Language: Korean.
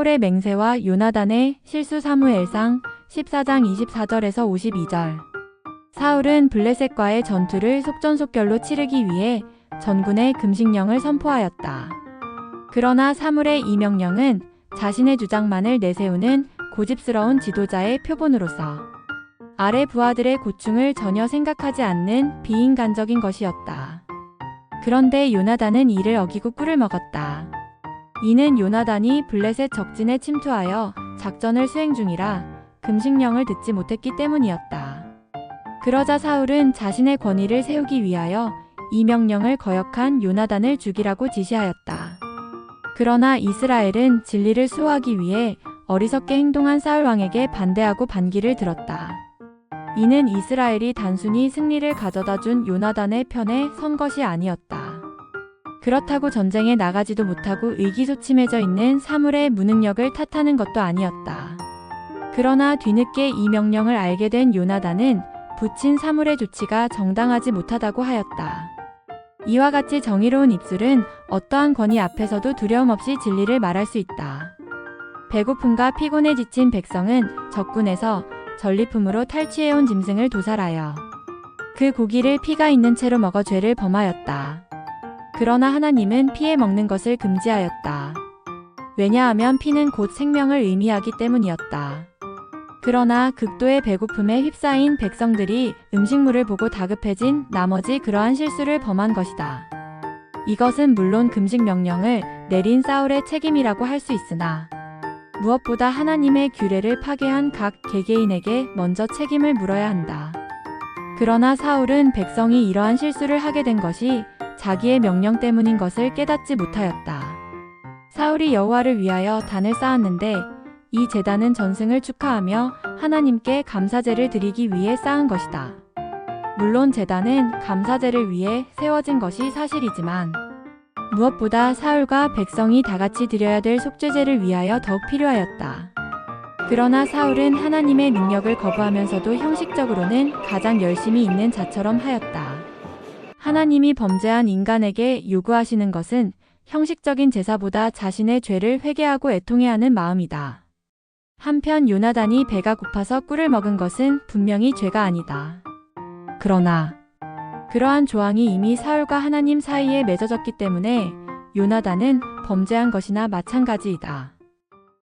사울의 맹세와 요나단의 실수 사무엘상 14장 24절에서 52절. 사울은 블레셋과의 전투를 속전속결로 치르기 위해 전군의 금식령을 선포하였다. 그러나 사물의 이 명령은 자신의 주장만을 내세우는 고집스러운 지도자의 표본으로서 아래 부하들의 고충을 전혀 생각하지 않는 비인간적인 것이었다. 그런데 요나단은 이를 어기고 꿀을 먹었다. 이는 요나단이 블레셋 적진에 침투하여 작전을 수행 중이라 금식령을 듣지 못했기 때문이었다. 그러자 사울은 자신의 권위를 세우기 위하여 이 명령을 거역한 요나단을 죽이라고 지시하였다. 그러나 이스라엘은 진리를 수호하기 위해 어리석게 행동한 사울 왕에게 반대하고 반기를 들었다. 이는 이스라엘이 단순히 승리를 가져다 준 요나단의 편에 선 것이 아니었다. 그렇다고 전쟁에 나가지도 못하고 의기소침해져 있는 사물의 무능력을 탓하는 것도 아니었다. 그러나 뒤늦게 이 명령을 알게 된 요나단은 붙인 사물의 조치가 정당하지 못하다고 하였다. 이와 같이 정의로운 입술은 어떠한 권위 앞에서도 두려움 없이 진리를 말할 수 있다. 배고픔과 피곤에 지친 백성은 적군에서 전리품으로 탈취해온 짐승을 도살하여 그 고기를 피가 있는 채로 먹어 죄를 범하였다. 그러나 하나님은 피해 먹는 것을 금지하였다. 왜냐하면 피는 곧 생명을 의미하기 때문이었다. 그러나 극도의 배고픔에 휩싸인 백성들이 음식물을 보고 다급해진 나머지 그러한 실수를 범한 것이다. 이것은 물론 금식 명령을 내린 사울의 책임이라고 할 수 있으나 무엇보다 하나님의 규례를 파괴한 각 개개인에게 먼저 책임을 물어야 한다. 그러나 사울은 백성이 이러한 실수를 하게 된 것이 자기의 명령 때문인 것을 깨닫지 못하였다. 사울이 여호와를 위하여 단을 쌓았는데 이 제단은 전승을 축하하며 하나님께 감사제를 드리기 위해 쌓은 것이다. 물론 제단은 감사제를 위해 세워진 것이 사실이지만 무엇보다 사울과 백성이 다 같이 드려야 될 속죄제를 위하여 더욱 필요하였다. 그러나 사울은 하나님의 능력을 거부하면서도 형식적으로는 가장 열심히 있는 자처럼 하였다. 하나님이 범죄한 인간에게 요구하시는 것은 형식적인 제사보다 자신의 죄를 회개하고 애통해하는 마음이다. 한편 요나단이 배가 고파서 꿀을 먹은 것은 분명히 죄가 아니다. 그러나 그러한 조항이 이미 사울과 하나님 사이에 맺어졌기 때문에 요나단은 범죄한 것이나 마찬가지이다.